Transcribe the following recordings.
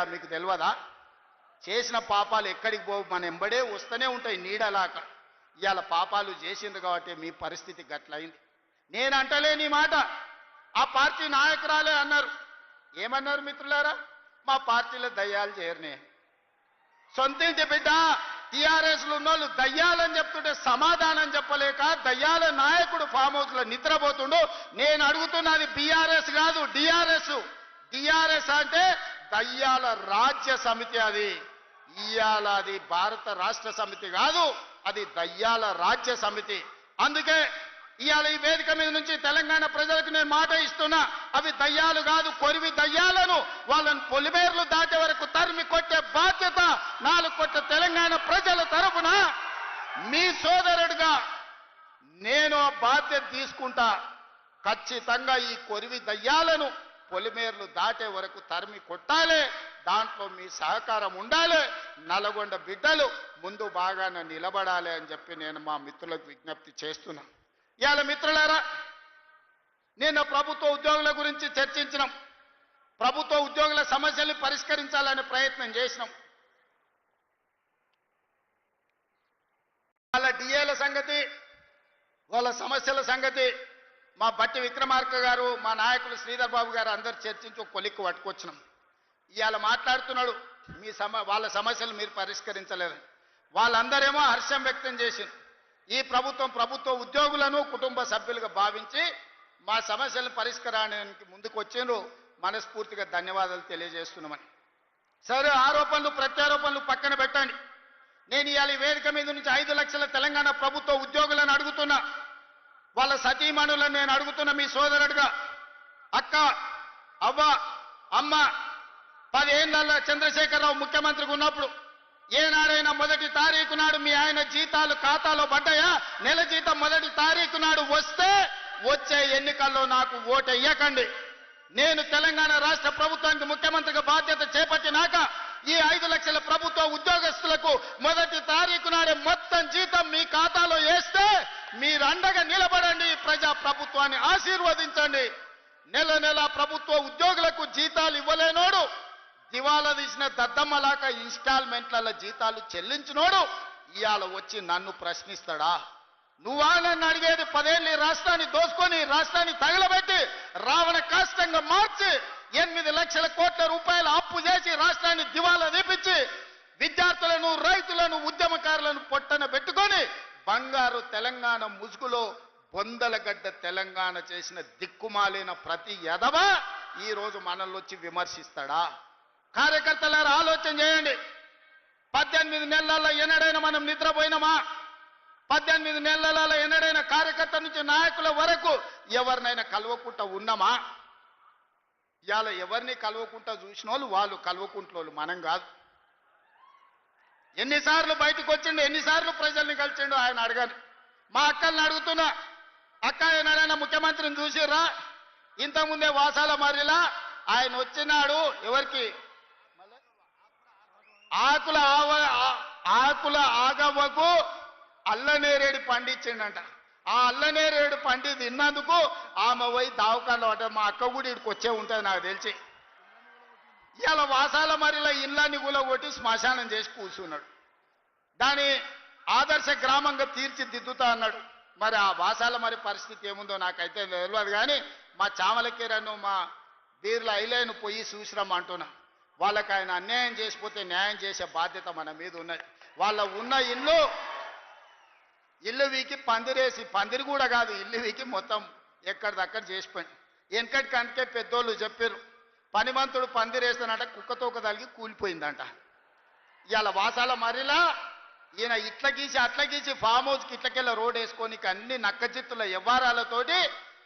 చేయలేదా మీకు తెలియదా? చేసిన పాపాలు ఎక్కడికి పోవు మన ఎంబడే వస్తూనే ఉంటాయి నీడలాక. ఇవాళ పాపాలు చేసిండ్రు కాబట్టి మీ పరిస్థితి గట్లయింది. నేను అంటలేని మాట. ఆ పార్టీ నాయకురాలే అన్నారు. ఏమన్నారు మిత్రులారా? మా పార్టీలో దయ్యాలు చేరనే సొంతింటి బిడ్డ టీఆర్ఎస్లు ఉన్నోళ్ళు దయ్యాలని చెప్తుంటే సమాధానం చెప్పలేక దయ్యాల నాయకుడు ఫామ్ హౌస్లో నిద్రపోతుండు. నేను అడుగుతున్నది బీఆర్ఎస్ కాదు డిఆర్ఎస్. డిఆర్ఎస్ అంటే దయ్యాల రాజ్య సమితి అది. ఇయ్యాల అది భారత రాష్ట్ర సమితి కాదు అది దయ్యాల రాజ్య సమితి. అందుకే ఇవాళ ఈ వేదిక మీద నుంచి తెలంగాణ ప్రజలకు నేను మాట ఇస్తున్నా అవి దయ్యాలు కాదు కొరివి దయ్యాలను వాళ్ళని పొలిమేర్లు దాటే వరకు తరిమి కొట్టే బాధ్యత నాలుగు కొట్ట తెలంగాణ ప్రజల తరపున మీ సోదరుడిగా నేను ఆ బాధ్యత తీసుకుంటా. ఖచ్చితంగా ఈ కొరివి దయ్యాలను పొలిమేర్లు దాటే వరకు తరిమి కొట్టాలి. దాంట్లో మీ సహకారం ఉండాలి. నల్గొండ బిడ్డలు ముందు బాగానే నిలబడాలి అని చెప్పి నేను మా మిత్రులకు విజ్ఞప్తి చేస్తున్నా. ఇవాళ మిత్రులారా నిన్న ప్రభుత్వ ఉద్యోగుల గురించి చర్చించినాం. ప్రభుత్వ ఉద్యోగుల సమస్యల్ని పరిష్కరించాలనే ప్రయత్నం చేసినాం. వాళ్ళ డిఏల సంగతి వాళ్ళ సమస్యల సంగతి మా బట్టి విక్రమార్క గారు మా నాయకులు శ్రీధర్ బాబు గారు అందరు చర్చించి ఒక కొలిక్కు పట్టుకొచ్చినాం. ఇవాళ మాట్లాడుతున్నాడు మీ సమ వాళ్ళ సమస్యలు మీరు పరిష్కరించలేదు వాళ్ళందరేమో హర్షం వ్యక్తం చేసింది ఈ ప్రభుత్వం ప్రభుత్వ ఉద్యోగులను కుటుంబ సభ్యులుగా భావించి మా సమస్యలను పరిష్కారానికి ముందుకు వచ్చిండ్రు మనస్ఫూర్తిగా ధన్యవాదాలు తెలియజేస్తున్నామని. సరే ఆరోపణలు ప్రత్యారోపణలు పక్కన పెట్టండి. నేను ఇవాళ ఈ వేదిక మీద నుంచి ఐదు లక్షల తెలంగాణ ప్రభుత్వ ఉద్యోగులను అడుగుతున్నా. వాళ్ళ సతీమణులను నేను అడుగుతున్న మీ సోదరుడుగా అక్క అవ్వ అమ్మ పదేళ్ళలో చంద్రశేఖరరావు ముఖ్యమంత్రికి ఉన్నప్పుడు ఏనాడైనా మొదటి తారీఖు నాడు మీ ఆయన జీతాలు ఖాతాలో పడ్డాయా? నెల జీతం మొదటి తారీఖు నాడు వస్తే వచ్చే ఎన్నికల్లో నాకు ఓటెయ్యకండి. నేను తెలంగాణ రాష్ట్ర ప్రభుత్వానికి ముఖ్యమంత్రిగా బాధ్యత చేపట్టినాక ఈ ఐదు లక్షల ప్రభుత్వ ఉద్యోగస్తులకు మొదటి తారీఖు నాడే మొత్తం జీతం మీ ఖాతాలో వేస్తే మీరు అండగా నిలబడండి. ప్రజా ప్రభుత్వాన్ని ఆశీర్వదించండి. నెల నెల ప్రభుత్వ ఉద్యోగులకు జీతాలు ఇవ్వలేనోడు దివాలా తీసిన దద్దమ్మలాక ఇన్స్టాల్మెంట్ల జీతాలు చెల్లించినోడు ఇవాళ వచ్చి నన్ను ప్రశ్నిస్తాడా? నువ్వా నన్ను అడిగేది పదేళ్ళు రాష్ట్రాన్ని దోసుకొని రాష్ట్రాన్ని తగలబెట్టి రావణ కాష్టంగా మార్చి ఎనిమిది లక్షల కోట్ల రూపాయల అప్పు చేసి రాష్ట్రాన్ని దివాలా తీపించి విద్యార్థులను రైతులను ఉద్యమకారులను పొట్టన తెలంగాణ ముసుగులో బొందలగడ్డ తెలంగాణ చేసిన దిక్కుమాలిన ప్రతి ఎదవ ఈ రోజు మనల్ని వచ్చి విమర్శిస్తాడా? కార్యకర్తలారా ఆలోచన చేయండి. పద్దెనిమిది నెలల్లో ఎన్నడైనా మనం నిద్రపోయినామా? పద్దెనిమిది నెలలలో ఎన్నడైనా కార్యకర్త నుంచి నాయకుల వరకు ఎవరినైనా కలవకుండా ఉన్నామా? ఇవాళ ఎవరిని కలవకుండా చూసిన వాళ్ళు వాళ్ళు కలవకుంటోళ్ళు మనం కాదు. ఎన్నిసార్లు బయటకు వచ్చిండు ఎన్నిసార్లు ప్రజల్ని కలిసిండు ఆయన అడగాలి మా అక్కల్ని అడుగుతున్నా అక్క ఏనాడైనా ముఖ్యమంత్రిని చూసిర్రా? ఇంతకుముందే వాసాల మర్రిలా ఆయన వచ్చినాడు ఎవరికి? ఆకుల ఆవ ఆకుల ఆగవ్వకు అల్లనేరేడు పండించిండంట. ఆ అల్లనేరేడు పండి తిన్నందుకు ఆమె పోయి దావకాండ అంటే మా అక్క కూడా ఇక్కడికి వచ్చే ఉంటుంది నాకు తెలిసి. ఇవాళ వాసాల మరిలో ఇళ్ళని కొట్టి శ్మశానం చేసి కూర్చున్నాడు. దాని ఆదర్శ గ్రామంగా తీర్చిదిద్దుతా అన్నాడు. మరి ఆ వాసాల మరి పరిస్థితి ఏముందో నాకైతే తెలియదు కానీ మా చామలకీరను మా బీర్ల ఐలేను పోయి చూసిరమ్మ అంటున్నా. వాళ్ళకి ఆయన అన్యాయం చేసిపోతే న్యాయం చేసే బాధ్యత మన మీద ఉన్నది. వాళ్ళ ఉన్న ఇల్లు ఇల్లు వీకి పందిరేసి పందిరి కూడా కాదు ఇల్లు వీకి మొత్తం ఎక్కడిదక్కడ చేసిపోయింది. వెనకటి కంటే పెద్దోళ్ళు చెప్పారు పనిమంతుడు పందిరేస్తానంట కుక్కతోక తలిగి కూలిపోయిందంట. ఇవాళ వాసాల మరిలా ఈయన ఇట్ల గీసి అట్ల గీసి ఫామ్ హౌస్కి ఇట్లకెళ్ళ రోడ్ వేసుకోనికి అన్ని నక్కచిత్తుల వ్యవహారాలతోటి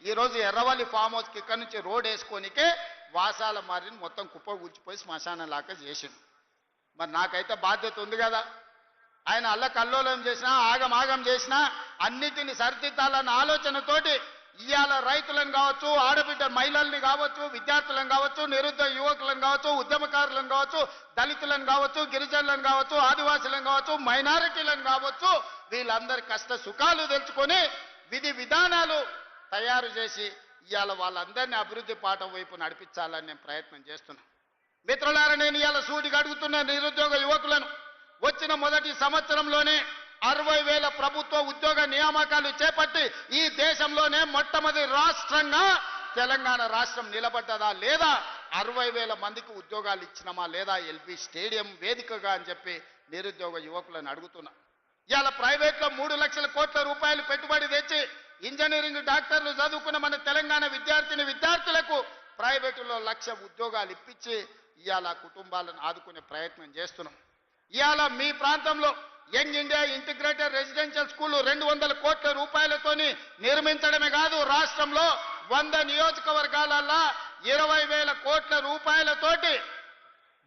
ఈరోజు ఎర్రవల్లి ఫామ్ హౌస్కి ఇక్కడ నుంచి రోడ్ వేసుకోనికే వాసాల మారిని మొత్తం కుప్ప కూల్చిపోయి శ్మశానం లాగా చేసిండు. మరి నాకైతే బాధ్యత ఉంది కదా. ఆయన అల్ల కల్లోలం చేసినా ఆగమాగం చేసినా అన్నిటిని సరిదిద్దాలన్న ఆలోచనతోటి ఇవాళ రైతులను కావచ్చు ఆడబిడ్డ మహిళల్ని కావచ్చు విద్యార్థులను కావచ్చు నిరుద్యోగ యువకులను కావచ్చు ఉద్యమకారులను కావచ్చు దళితులను కావచ్చు గిరిజనులను కావచ్చు ఆదివాసులను కావచ్చు మైనారిటీలను కావచ్చు వీళ్ళందరి కష్ట సుఖాలు తెలుసుకొని విధి విధానాలు తయారు చేసి ఇవాళ వాళ్ళందరినీ అభివృద్ధి పాఠం వైపు నడిపించాలని నేను ప్రయత్నం చేస్తున్నా. మిత్రులారా నేను ఇవాళ సూటిగా అడుగుతున్న నిరుద్యోగ యువకులను వచ్చిన మొదటి సంవత్సరంలోనే అరవై వేల ప్రభుత్వ ఉద్యోగ నియామకాలు చేపట్టి ఈ దేశంలోనే మొట్టమొదటి రాష్ట్రంగా తెలంగాణ రాష్ట్రం నిలబడ్డదా లేదా? అరవై వేల మందికి ఉద్యోగాలు ఇచ్చినామా లేదా? ఎల్బీ స్టేడియం వేదికగా అని చెప్పి నిరుద్యోగ యువకులను అడుగుతున్నా. ఇవాళ ప్రైవేట్లో మూడు లక్షల కోట్ల రూపాయలు పెట్టుబడి తెచ్చి ఇంజనీరింగ్ డాక్టర్లు చదువుకున్న మన తెలంగాణ విద్యార్థిని విద్యార్థులకు ప్రైవేటులో లక్ష ఉద్యోగాలు ఇప్పించి ఇవాళ కుటుంబాలను ఆదుకునే ప్రయత్నం చేస్తున్నాం. ఇవాళ మీ ప్రాంతంలో young India integrated residential school రెండు వందల కోట్ల రూపాయలతోని నిర్మించడమే కాదు రాష్ట్రంలో వంద నియోజకవర్గాలల్లా ఇరవై వేల కోట్ల రూపాయలతోటి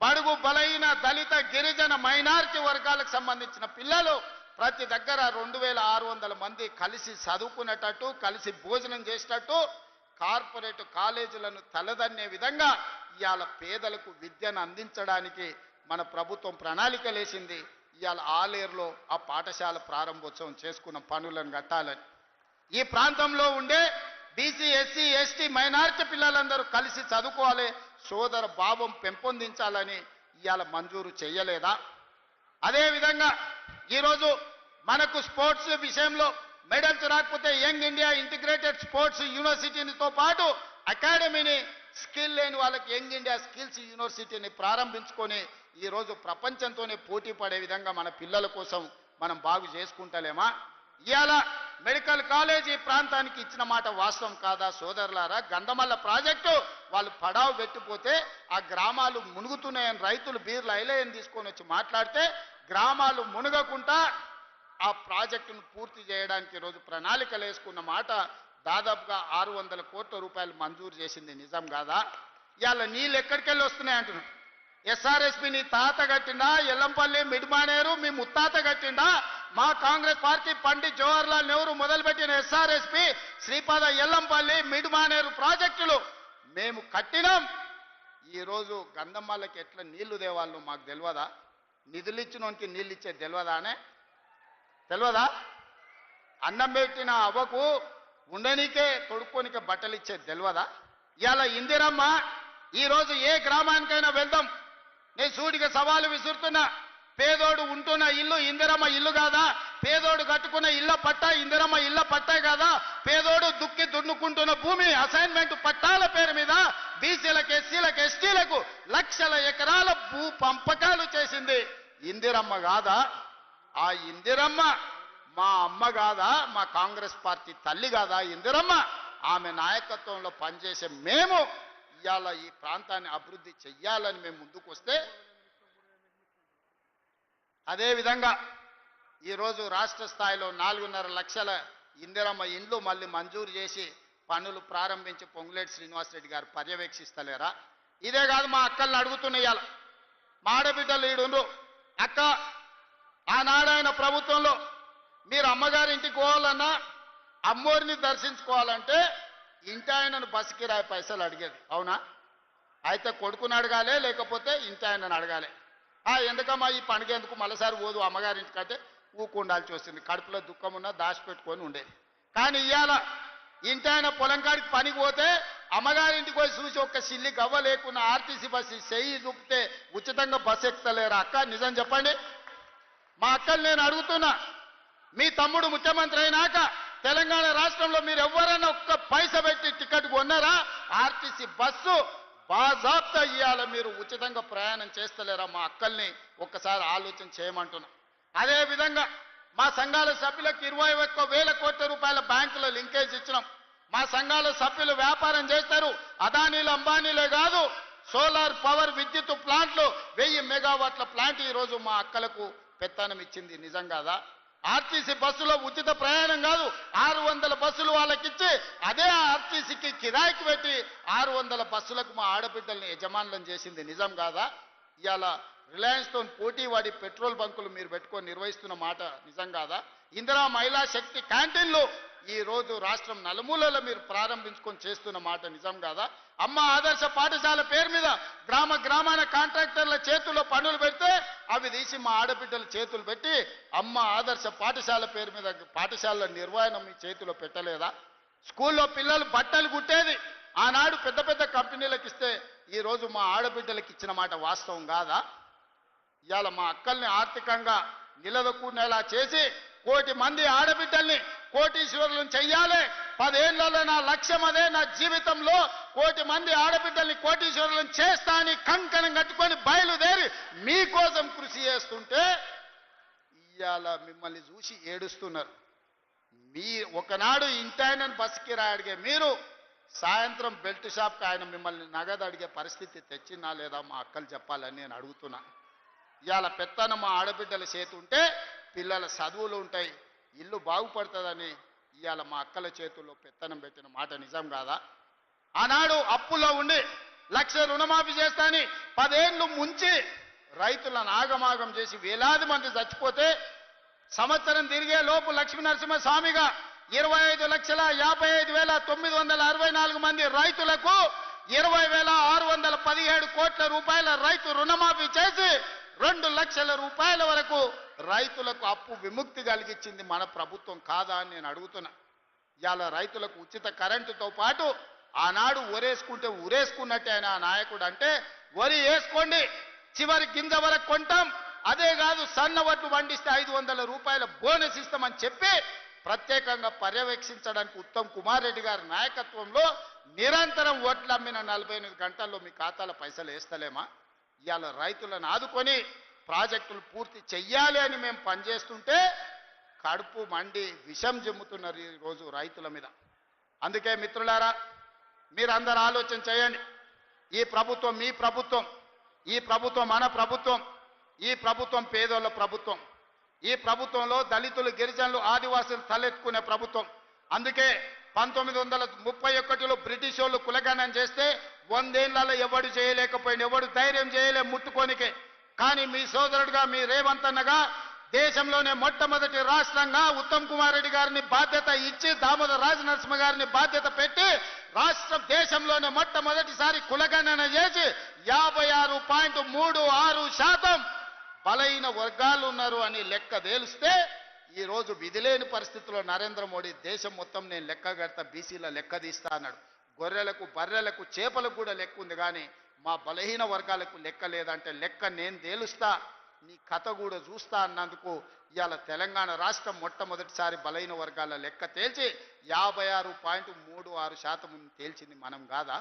బడుగు బలైన దళిత గిరిజన మైనారిటీ వర్గాలకు సంబంధించిన పిల్లలు ప్రతి దగ్గర రెండు వేల ఆరు వందల మంది కలిసి చదువుకునేటట్టు కలిసి భోజనం చేసేటట్టు కార్పొరేట్ కాలేజీలను తలదన్నే విధంగా ఇవాళ పేదలకు విద్యను అందించడానికి మన ప్రభుత్వం ప్రణాళిక లేసింది ఇవాళ ఆలేరులో ఆ పాఠశాల ప్రారంభోత్సవం చేసుకున్న పనులను కట్టాలని. ఈ ప్రాంతంలో ఉండే బీసీ ఎస్సీ ఎస్టీ మైనారిటీ పిల్లలందరూ కలిసి చదువుకోవాలి సోదర భావం పెంపొందించాలని ఇవాళ మంజూరు చేయలేదా? అదేవిధంగా ఈరోజు మనకు స్పోర్ట్స్ విషయంలో మెడల్స్ రాకపోతే యంగ్ ఇండియా ఇంటిగ్రేటెడ్ స్పోర్ట్స్ యూనివర్సిటీతో పాటు అకాడమీని స్కిల్ లేని వాళ్ళకి యంగ్ ఇండియా స్కిల్స్ యూనివర్సిటీని ప్రారంభించుకొని ఈరోజు ప్రపంచంతోనే పోటీ పడే విధంగా మన పిల్లల కోసం మనం బాగు చేసుకుంటలేమా? ఇవాళ మెడికల్ కాలేజీ ప్రాంతానికి ఇచ్చిన మాట వాస్తవం కాదా సోదరులారా? గంధమల్ల ప్రాజెక్టు వాళ్ళు పడావు పెట్టిపోతే ఆ గ్రామాలు మునుగుతున్నాయని రైతులు బీర్లు ఐలయని తీసుకొని వచ్చి మాట్లాడితే గ్రామాలు మునగకుండా ఆ ప్రాజెక్టును పూర్తి చేయడానికి ఈరోజు ప్రణాళికలు వేసుకున్న మాట దాదాపుగా ఆరు వందల కోట్ల రూపాయలు మంజూరు చేసింది నిజం కాదా? ఇవాళ నీళ్ళు ఎక్కడికెళ్ళి వస్తున్నాయి అంటున్నాడు ఎస్ఆర్ఎస్పి నీ తాత కట్టిండా? ఎల్లంపల్లి మిడిమానేరు మీ ముత్తాత కట్టిండా? మా కాంగ్రెస్ పార్టీ పండిత్ జవహర్లాల్ నెహ్రూ మొదలుపెట్టిన ఎస్ఆర్ఎస్పి శ్రీపాద ఎల్లంపల్లి మిడిమానేరు ప్రాజెక్టులు మేము కట్టినాం. ఈరోజు గంధమ్మలకి ఎట్లా నీళ్ళు దేవాళ్ళు మాకు తెలియదా నిధులు ఇచ్చినోనికి నీళ్ళు ఇచ్చేది తెలియదానే తెలియదా అన్నం పెట్టిన అవ్వకు ఉండనీకే తొడుక్కోనికే బట్టలు ఇచ్చేది తెలియదా ఇలా ఇందిరమ్మ ఈరోజు ఏ గ్రామానికైనా వెళ్దాం. నేను సూటిగా సవాలు విసురుతున్నా. పేదోడు ఉంటున్న ఇల్లు ఇందిరమ్మ ఇల్లు కాదా? పేదోడు కట్టుకున్న ఇళ్ళ పట్టా ఇందిరమ్మ ఇళ్ళ పట్టే కాదా? పేదోడు దుక్కి దున్నుకుంటున్న భూమి అసైన్మెంట్ పట్టాల పేరు మీద బీసీలకు ఎస్సీలకు ఎస్టీలకు లక్షల ఎకరాల భూ పంపకాలు చేసింది ఇందిరమ్మ కాదా? ఆ ఇందిరమ్మ మా అమ్మ కాదా మా కాంగ్రెస్ పార్టీ తల్లి కాదా ఇందిరమ్మ. ఆమె నాయకత్వంలో పనిచేసే మేము ఇవాళ ఈ ప్రాంతాన్ని అభివృద్ధి చెయ్యాలని మేము ముందుకు వస్తే అదేవిధంగా ఈరోజు రాష్ట్ర స్థాయిలో నాలుగున్నర లక్షల ఇందిరమ్మ ఇండ్లు మళ్ళీ మంజూరు చేసి పనులు ప్రారంభించి పొంగులేటి శ్రీనివాసరెడ్డి గారు పర్యవేక్షిస్తలేరా? ఇదే కాదు మా అక్కల్ని అడుగుతున్న ఇవాళ మా ఆడబిడ్డలు ఈడుండ్రు. అక్క ఆనాడాయన ప్రభుత్వంలో మీరు అమ్మగారి ఇంటికి పోవాలన్నా అమ్మోరిని దర్శించుకోవాలంటే ఇంటి ఆయనను బస్సు కిరాయి పైసలు అడిగేది. అవునా? అయితే కొడుకుని అడగాలి లేకపోతే ఇంటి ఆయనను అడగాలి. ఆ ఎందుకమ్మా ఈ పండుగ ఎందుకు మళ్ళీసారి పోదు అమ్మగారి ఇంటికంటే ఊకుండాల్సి వస్తుంది. కడుపులో దుఃఖం ఉన్నా దాచిపెట్టుకొని ఉండేది. కానీ ఇవాళ ఇంటి ఆయన పొలం కాడికి పనికి పోతే అమ్మగారింటికి పోయి చూసి ఒక్క సిల్లి గవ్వ లేకుండా ఆర్టీసీ బస్సు చెయ్యి దుక్కితే ఉచితంగా బస్సు ఎక్కుతలేరా అక్క? నిజం చెప్పండి. మా అక్కలు నేను అడుగుతున్నా. మీ తమ్ముడు ముఖ్యమంత్రి అయినాక తెలంగాణ రాష్ట్రంలో మీరు ఎవరైనా ఒక్క పైస పెట్టి టికెట్ కొన్నారా? ఆర్టీసీ బస్సు బాజాబ్తా ఇయ్యాల మీరు ఉచితంగా ప్రయాణం చేస్తలేరా మా అక్కల్ని? ఒక్కసారి ఆలోచన చేయమంటున్నా. అదే విధంగా మా సంఘాల సభ్యులకు ఇరవై ఒక్క వేల కోట్ల రూపాయల బ్యాంకులో లింకేజ్ ఇచ్చినాం. మా సంఘాల సభ్యులు వ్యాపారం చేస్తారు. అదానీలు అంబానీలే కాదు సోలార్ పవర్ విద్యుత్ ప్లాంట్లు వెయ్యి మెగావాట్ల ప్లాంట్ ఈరోజు మా అక్కలకు పెత్తనం ఇచ్చింది. నిజం కాదా? ఆర్టీసీ బస్సులో ఉచిత ప్రయాణం కాదు ఆరు వందల బస్సులు వాళ్ళకిచ్చి అదే ఆర్టీసీకి కిరాయికి పెట్టి ఆరు వందల బస్సులకు మా ఆడబిడ్డల్ని యజమానులను చేసింది నిజం కాదా? ఇవాళ రిలయన్స్తో పోటీ వాడి పెట్రోల్ బంకులు మీరు పెట్టుకొని నిర్వహిస్తున్న మాట నిజం కాదా? ఇందిరా మహిళా శక్తి క్యాంటీన్లు ఈ రోజు రాష్ట్రం నలుమూలలో మీరు ప్రారంభించుకొని చేస్తున్న మాట నిజం కాదా? అమ్మ ఆదర్శ పాఠశాల పేరు మీద గ్రామ గ్రామాన కాంట్రాక్టర్ల చేతుల్లో పనులు పెడితే అవి తీసి మా ఆడబిడ్డల చేతులు పెట్టి అమ్మ ఆదర్శ పాఠశాల పేరు మీద పాఠశాలల నిర్వహణ మీ చేతిలో పెట్టలేదా? స్కూల్లో పిల్లలు బట్టలు కుట్టేది ఆనాడు పెద్ద పెద్ద కంపెనీలకు ఇస్తే ఈరోజు మా ఆడబిడ్డలకు ఇచ్చిన మాట వాస్తవం కాదా? ఇవాళ మా అక్కల్ని ఆర్థికంగా నిలదొక్కునేలా చేసి కోటి మంది ఆడబిడ్డల్ని కోటీశ్వరులను చెయ్యాలి. పదేళ్ళలో నా లక్ష్యం అదే నా జీవితంలో కోటి మంది ఆడబిడ్డల్ని కోటీశ్వరులను చేస్తా అని కంకణం కట్టుకొని బయలుదేరి మీకోసం కృషి చేస్తుంటే ఇవాళ మిమ్మల్ని చూసి ఏడుస్తున్నారు. మీ ఒకనాడు ఇంటాయనని బస్కి అడిగే మీరు సాయంత్రం బెల్ట్ షాప్కి ఆయన మిమ్మల్ని నగదు అడిగే పరిస్థితి తెచ్చినా లేదా మా అక్కలు చెప్పాలని నేను అడుగుతున్నా. ఇవాళ పెత్తన మా ఆడబిడ్డల చేతి ఉంటే పిల్లల చదువులు ఉంటాయి. ఇల్లు బాగుపడుతుందని ఇవాళ మా అక్కల చేతుల్లో పెత్తనం పెట్టిన మాట నిజం కాదా? ఆనాడు అప్పులో ఉండి లక్ష రుణమాఫీ చేస్తాని పదేళ్ళు ముంచి రైతులను ఆగమాగం చేసి వేలాది మంది చచ్చిపోతే సంవత్సరం తిరిగే లోపు లక్ష్మీనరసింహస్వామిగా స్వామిగా ఇరవై ఐదు లక్షల యాభై ఐదు వేల తొమ్మిది వందల అరవై నాలుగు మంది రైతులకు ఇరవై వేల ఆరు వందల పదిహేడు కోట్ల రూపాయల రైతు రుణమాఫీ చేసి రెండు లక్షల రూపాయల వరకు రైతులకు అప్పు విముక్తి కలిగించింది మన ప్రభుత్వం కాదా అని నేను అడుగుతున్నా. ఇవాళ రైతులకు ఉచిత కరెంటుతో పాటు ఆనాడు ఒరేసుకుంటే ఉరేసుకున్నట్టే ఆయన ఆ నాయకుడు అంటే వరి వేసుకోండి చివరి గింజ వరకు కొంటాం. అదే కాదు సన్న వడ్లు పండిస్తే ఐదు వందల రూపాయల బోనస్ ఇస్తామని చెప్పి ప్రత్యేకంగా పర్యవేక్షించడానికి ఉత్తమ్ కుమార్ రెడ్డి గారి నాయకత్వంలో నిరంతరం ఓట్లు అమ్మిన నలభై ఎనిమిది గంటల్లో మీ ఖాతాలో పైసలు వేస్తలేమా? ఇవాళ రైతులను ఆదుకొని ప్రాజెక్టులు పూర్తి చెయ్యాలి అని మేము పనిచేస్తుంటే కడుపు మండి విషం జమ్ముతున్నారు ఈ రోజు రైతుల మీద. అందుకే మిత్రులారా మీరందరూ ఆలోచన చేయండి. ఈ ప్రభుత్వం మీ ప్రభుత్వం ఈ ప్రభుత్వం మన ప్రభుత్వం ఈ ప్రభుత్వం పేదోళ్ళ ప్రభుత్వం ఈ ప్రభుత్వంలో దళితులు గిరిజనులు ఆదివాసులు తలెత్తుకునే ప్రభుత్వం. అందుకే పంతొమ్మిది వందల ముప్పై ఒకటిలో బ్రిటిష్ వాళ్ళు కులగణం చేస్తే వందేళ్ళలో ఎవడు చేయలేకపోయింది ఎవడు ధైర్యం చేయలే ముట్టుకోనికే. కానీ మీ సోదరుడుగా మీ రేవంత్ అన్నగా దేశంలోనే మొట్టమొదటి రాష్ట్రంగా ఉత్తమ్ కుమార్ రెడ్డి గారిని బాధ్యత ఇచ్చి దామోదర రాజనరసింహ గారిని బాధ్యత పెట్టి రాష్ట్రం దేశంలోనే మొట్టమొదటిసారి కులగణన చేసి యాభై ఆరు పాయింట్ మూడు ఆరు శాతం బలైన వర్గాలు ఉన్నారు అని లెక్క తేలిస్తే ఈ రోజు విధిలేని పరిస్థితుల్లో నరేంద్ర మోడీ దేశం మొత్తం నేను లెక్క కడతా బీసీల లెక్క తీస్తా అన్నాడు. గొర్రెలకు బర్రెలకు చేపలకు కూడా లెక్క ఉంది కానీ మా బలహీన వర్గాలకు లెక్క లేదంటే లెక్క నేను తేలుస్తా నీ కథ కూడా చూస్తా అన్నందుకు ఇవాళ తెలంగాణ రాష్ట్రం మొట్టమొదటిసారి బలహీన వర్గాల లెక్క తేల్చి యాభై ఆరు పాయింట్ మూడు ఆరు శాతం తేల్చింది మనం కాదా?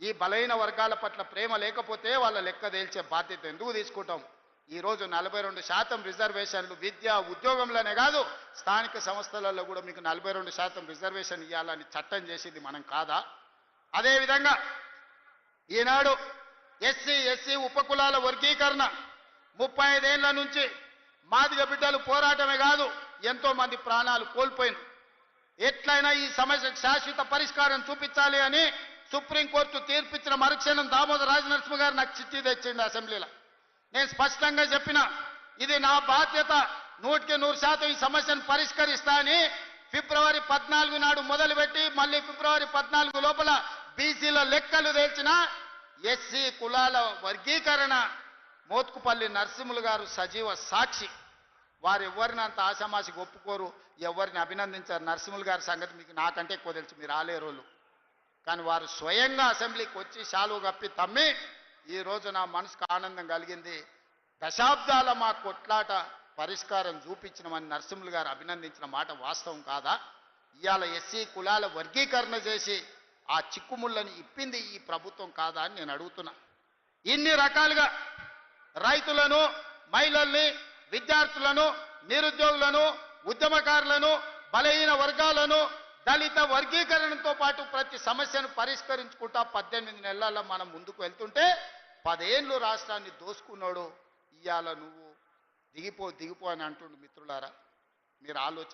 ఈ బలహీన వర్గాల పట్ల ప్రేమ లేకపోతే వాళ్ళ లెక్క తేల్చే బాధ్యత ఎందుకు తీసుకుంటాం? ఈ రోజు నలభై రెండు శాతం రిజర్వేషన్లు విద్య ఉద్యోగంలోనే కాదు స్థానిక సంస్థలలో కూడా మీకు నలభై రెండు శాతం రిజర్వేషన్ ఇవ్వాలని చట్టం చేసింది మనం కాదా? అదేవిధంగా ఈనాడు ఎస్సీ ఎస్సీ ఉపకులాల వర్గీకరణ ముప్పై ఐదేళ్ళ నుంచి మాదిగ బిడ్డలు పోరాటమే కాదు ఎంతో మంది ప్రాణాలు కోల్పోయింది ఎట్లయినా ఈ సమస్యకు శాశ్వత పరిష్కారం చూపించాలి అని సుప్రీంకోర్టు తీర్పిచ్చిన మరుక్షణం దామోదర రాజనరసింహ గారు నాకు చిట్టి తెచ్చింది అసెంబ్లీలో. నేను స్పష్టంగా చెప్పిన ఇది నా బాధ్యత నూటికి నూరు శాతం ఈ సమస్యను పరిష్కరిస్తా అని ఫిబ్రవరి పద్నాలుగు నాడు మొదలుపెట్టి మళ్ళీ ఫిబ్రవరి పద్నాలుగు లోపల బీసీల లెక్కలు తెల్చిన ఎస్సీ కులాల వర్గీకరణ మోత్కుపల్లి నరసింహులు గారు సజీవ సాక్షి. వారు ఎవరిని అంత ఆశామాసి ఒప్పుకోరు? ఎవరిని అభినందించారు? నరసింహులు గారి సంగతి మీకు నాకంటే ఎక్కువ తెలుసు. మీరు రాలే రోజు కానీ వారు స్వయంగా అసెంబ్లీకి వచ్చి శాలువు కప్పి తమ్మి ఈ రోజు నా మనసుకు ఆనందం కలిగింది. దశాబ్దాల మా కొట్లాట పరిష్కారం చూపించినమని నరసింహులు గారు అభినందించిన మాట వాస్తవం కాదా? ఇవాళ ఎస్సీ కులాల వర్గీకరణ చేసి ఆ చిక్కుముళ్ళని ఇప్పింది ఈ ప్రభుత్వం కాదా అని నేను అడుగుతున్నా. ఇన్ని రకాలుగా రైతులను మహిళల్ని విద్యార్థులను నిరుద్యోగులను ఉద్యమకారులను బలహీన వర్గాలను దళిత వర్గీకరణతో పాటు ప్రతి సమస్యను పరిష్కరించుకుంటా పద్దెనిమిది నెలల్లో మనం ముందుకు వెళ్తుంటే పదేళ్ళు రాష్ట్రాన్ని దోసుకున్నాడు. ఇవాళ నువ్వు దిగిపో దిగిపో అని అంటుండు మిత్రులారా. మీరు ఆలోచన